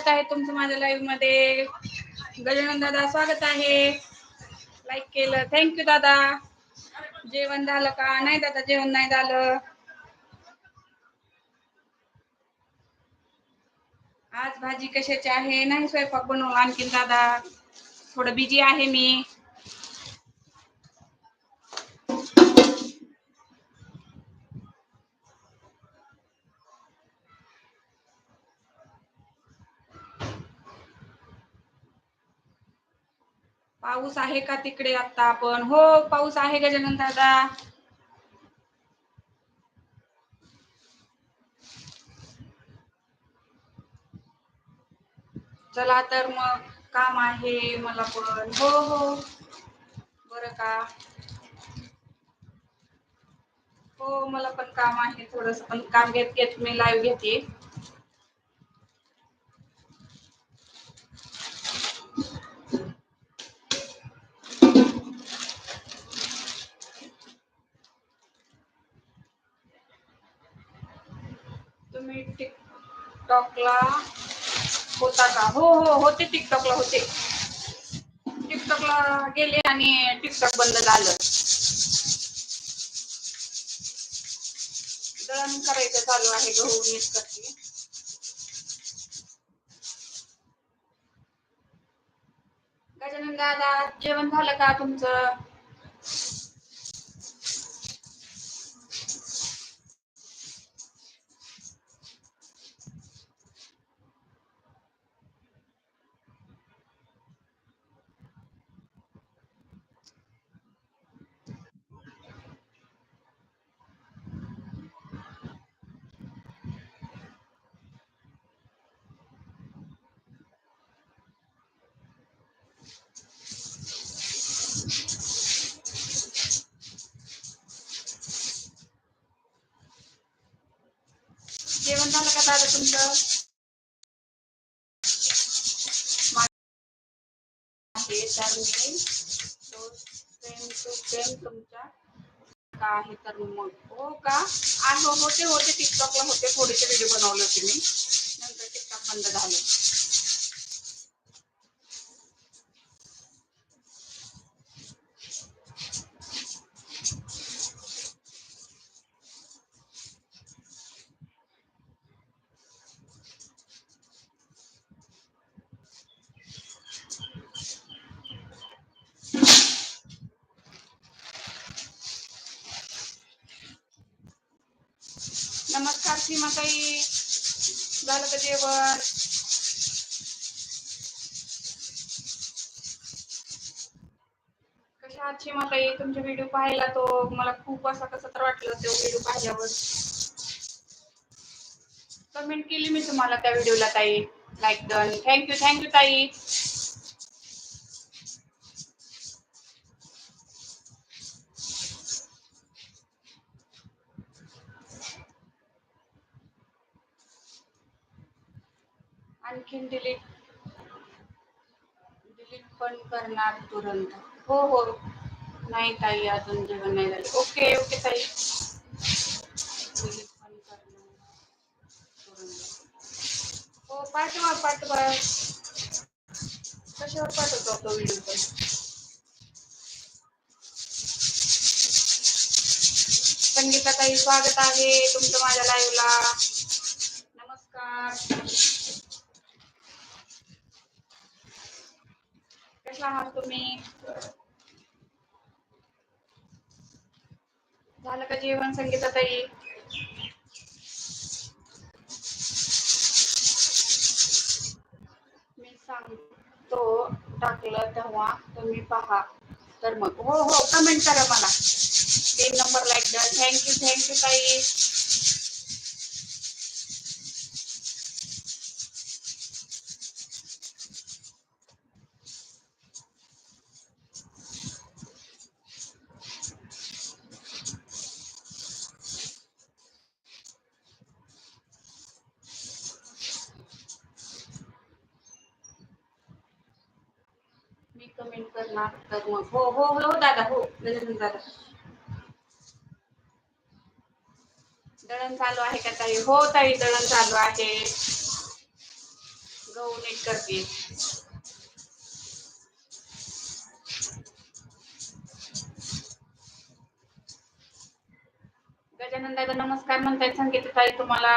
स्वागत आहे तुमचं माझ्या लाईव्हमध्ये. गजानन दादा स्वागत आहे. लाईक केलं. थँक्यू दादा. जेवण झालं का? नाही दादा जेवण नाही झालं. आज भाजी कशाची आहे? नाही स्वयंपाक बनवू आणखीन दादा. थोडं बिझी आहे मी. पाऊस आहे का तिकडे आता आपण? हो पाऊस आहे गजानन दादा. चला तर मग काम आहे मला पण. हो हो. बर का? हो मला पण काम आहे थोडस. पण काम घेत घेत मी लाईव्ह घेते तुम्ही टिकटॉकला होता का? हो हो होते टिकटॉकला होते. टिकटॉकला गेले आणि टिकटॉक बंद झालं. दळण करायचं चालू आहे गहू मीच करते गजानन दादा जेवण झालं का तुमचं? जेवण झालं तुमचं आहे. तर तो प्रेम टू प्रेम तुमच्या का आहे तर मग हो का? आज होते होते टिकटॉकला होते थोडेसे व्हिडिओ बनवले होते मी. नंतर टिकटॉक बंद झालं. नमस्कार सीमाताई झालं का जेवण? कशा आहात सीमाताई तुमचे व्हिडिओ पाहिला तो. मला खूप असा कसं तर वाटलं तो व्हिडिओ पाहिल्यावर. कमेंट केली मी तुम्हाला त्या व्हिडिओला ताई. लाईक डन थँक्यू थँक्यू ताई आणखीन डिलीट डिलीट पण करणार तुरंत. हो हो. नाही ताई अजून जेवण नाही झालं. ओके ओके ताई. डिलीट पण करणार तुरंत. हो पाठवा पाठवा. कशावर पाठवतो तो व्हिडिओ पण? संगीता ताई स्वागत आहे तुमचं माझ्या लाईव्हला नमस्कार. कशा आहात तुम्ही. झालं का जेवण संगीता ताई? मी सांगतो टाकलं तेव्हा तुम्ही पहा. तर मग हो हो कमेंट करा मला. तीन नंबर लाईक द्या थँक्यू थँक्यू ताई मी कमेंट करणार तर मग हो हो हो दादा हो गजानन दादा दळण चालू आहे का ताई? हो ताई दळण चालू आहे. गहू नीट करते. गजानन दादा नमस्कार म्हणताय संगीत ताई तुम्हाला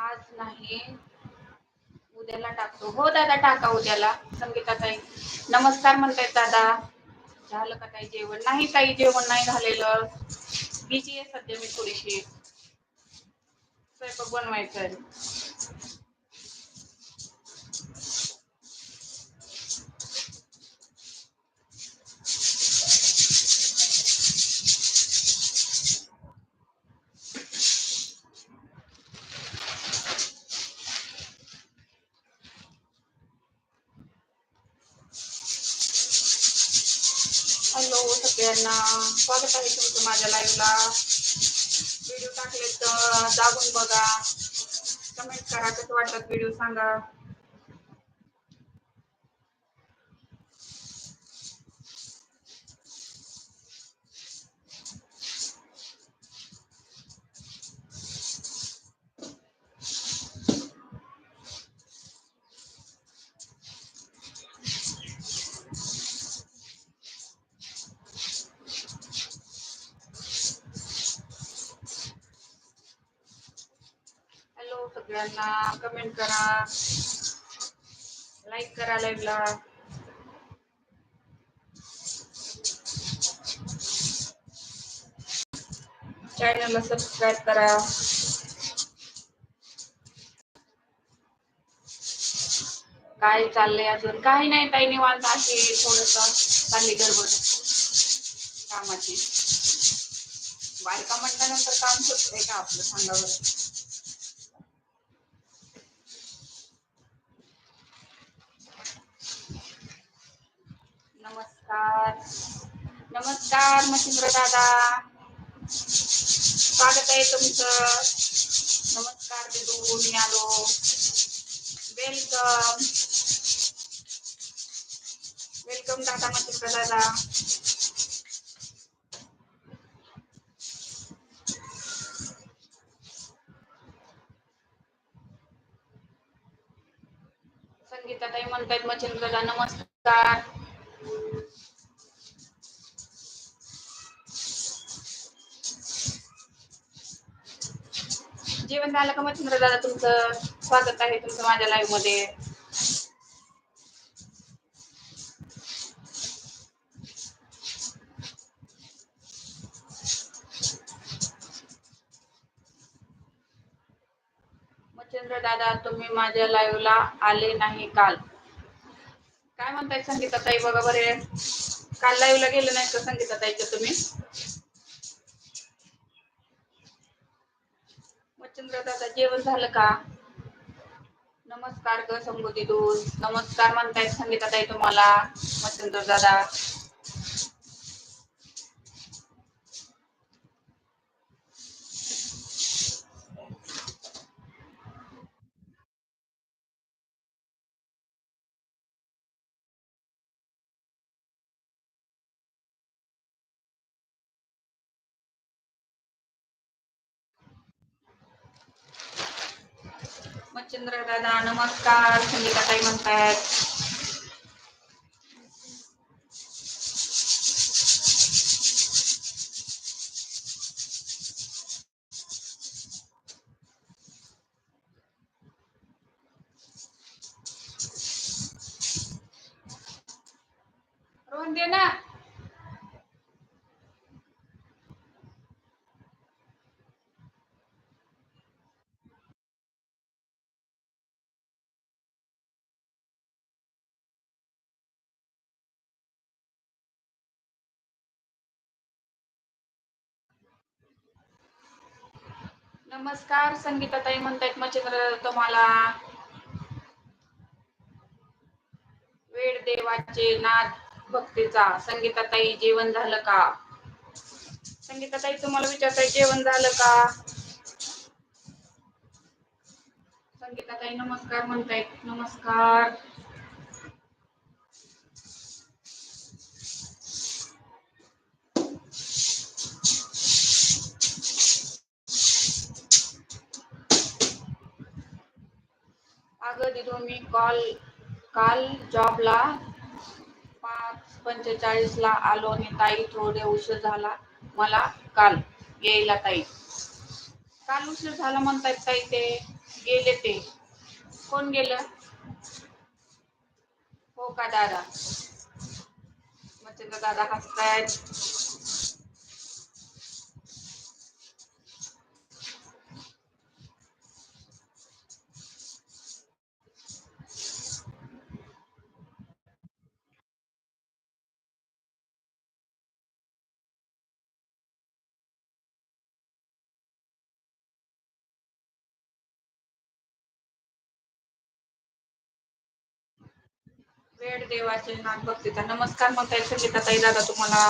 आज नाही उद्याला टाकतो हो दादा टाका उद्याला संगीता ताई नमस्कार म्हणतायत दादा. झालं का ताई जेवण? नाही ताई जेवण नाही झालेलं. बिझी आहे सध्या मी थोडीशी. स्वयंपाक बनवायचं आहे स्वागत आहे तुमचं माझ्या लाईव्हला व्हिडिओ टाकले तर दाबून बघा. कमेंट करा कसं वाटतात व्हिडिओ सांगा. सगळ्यांना कमेंट करा. लाईक करा लाईव्हला चॅनलला सबस्क्राईब करा. काय चाललंय अजून? काही नाही ताई निवांत आहे. थोडस चालली गडबड कामाची. बायका म्हटल्यानंतर काम सुटतंय का आपलं सांगा बरं नमस्कार नमस्कार मच्छिंद्र दादा स्वागत आहे तुमचं नमस्कार दिदू मी आलो वेलकम वेलकम दादा मच्छिंद्र दादा संगीता ताई म्हणतायत मच्छिंद्र दादा नमस्कार झालं का मच्छिंद्र दादा तुमचं स्वागत आहे तुमचं माझ्या लाईव्हमध्ये. मच्छिंद्र दादा तुम्ही माझ्या लाईव्हला आले नाही काल. काय म्हणताय संगीता ताई बघा बरे. काल लाईव्हला गेले नाही का संगीता ताईच्या तुम्ही? चंद्र दादा जेवण झालं का? नमस्कार ग संबोधी दूर नमस्कार म्हणतायत संगीता ताई तुम्हाला मच्छिंद्र दादा मच्छिंद्र दादा नमस्कार संगीता ताई म्हणतात नमस्कार संगीता ताई म्हणतायत मच्छिंद्र तुम्हाला. वेळ देवाचे नाथ भक्तीचा. संगीताताई जेवण झालं का? संगीताताई तुम्हाला विचारताय जेवण झालं का? संगीताताई नमस्कार म्हणतायत. नमस्कार. अगं मी कॉल काल जॉबला पाच पंचेचाळीस ला आलो आणि ताई थोडे उशीर झाला मला काल यायला ताई. काल उशीर झाला म्हणतायत ताई ते गेले ते. कोण गेलं? हो का दादा? मच्छिंद्र दादा हसतायत. वेळ देवाचे नाथ भक्तीचा नमस्कार म्हणतायत संगीताताई दादा तुम्हाला.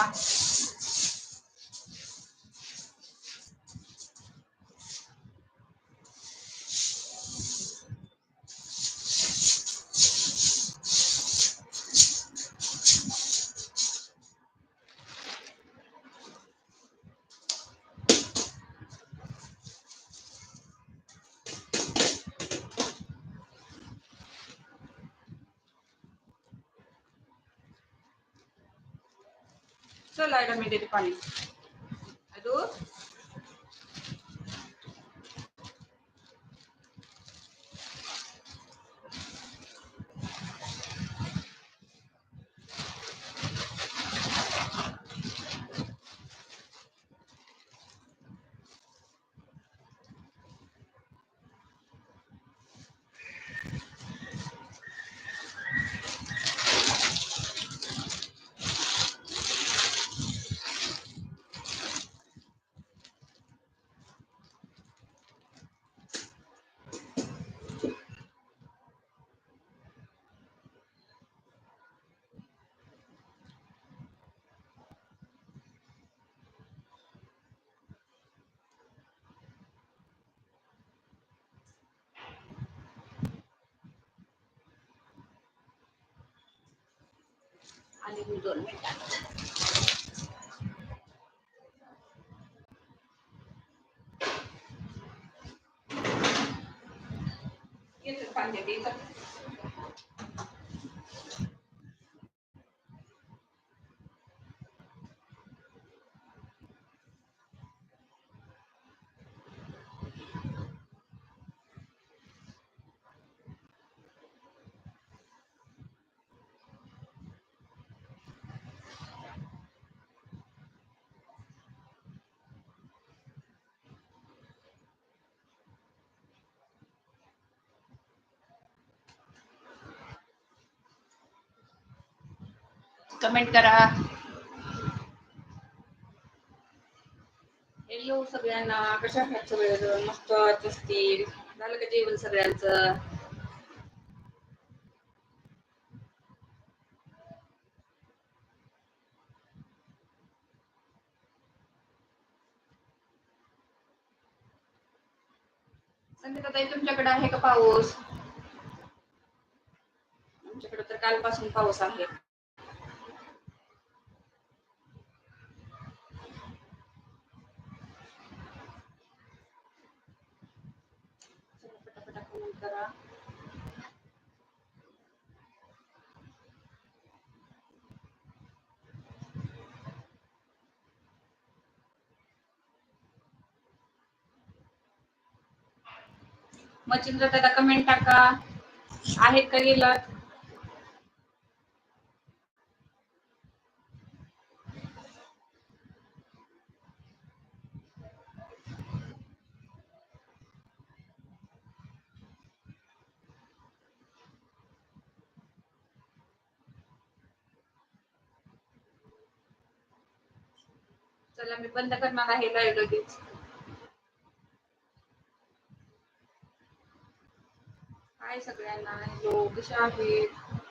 चला मी देते पाणी. आली मी दोन मिनिटात येतं पाणी देते इथं. कमेंट करा. हॅलो सगळ्यांना. कशा आहात सगळेजण? मस्त असतील झालं का जेवण सगळ्यांचं? संगीताताई तुमच्याकडे आहे का पाऊस? आमच्याकडे तर कालपासून पाऊस आहे. करा. मच्छिंद्र दादा कमेंट टाका. आहेत का गेलात चला मी बंद करणार आहे लाईव्ह लगेच हाय सगळ्यांना लोक कसे आहेत?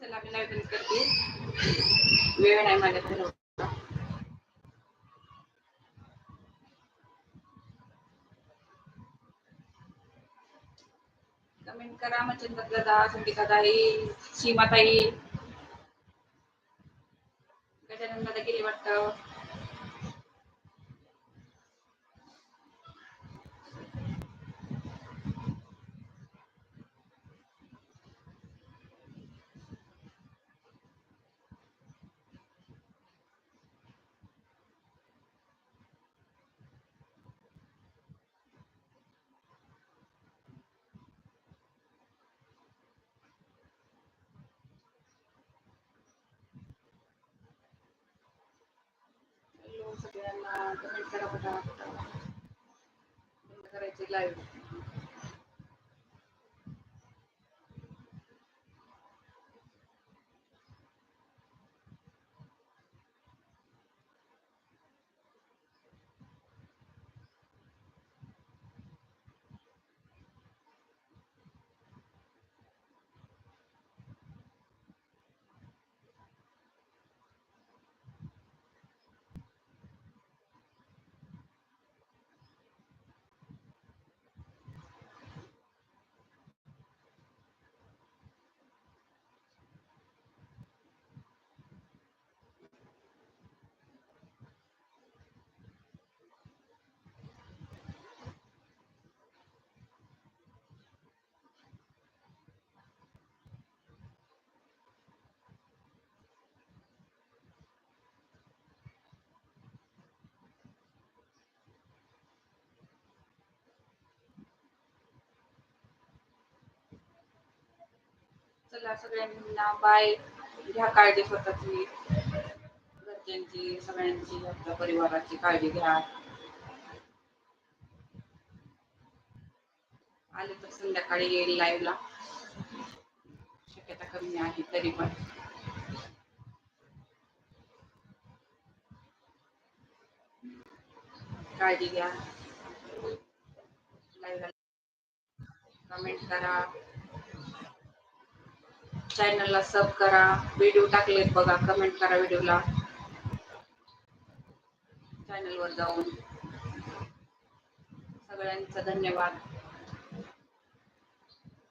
चला मी लाईव्ह करते. वेळ नाही माझ्याकडे कमेंट करा म्हणजे मच्छिंद्र दादा संगीता ताई सीमाताई. ताई दादा गेले वाटतं हॅलो सगळ्यांना कमेंट करा करायची लाईव्ह चला सगळ्यांना बाय घ्या काळजी स्वतःची. घरच्यांची सगळ्यांची आपल्या परिवाराची काळजी घ्या. आले तर संध्याकाळी येईल लाईव्हला शक्यता कमी आहे तरी पण. काळजी घ्या. लाईव्हला कमेंट करा. चॅनलला सब करा. व्हिडिओ टाकलेत बघा. कमेंट करा व्हिडिओला चॅनलवर जाऊन. सगळ्यांचा धन्यवाद.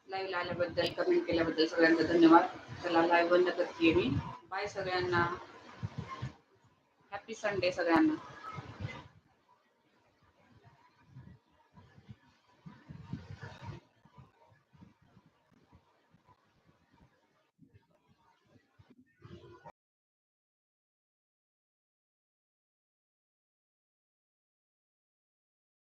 लाईव्हला आल्याबद्दल कमेंट केल्याबद्दल सगळ्यांचा धन्यवाद. चला लाईव्ह बंद करते मी. बाय सगळ्यांना. हॅपी संडे सगळ्यांना.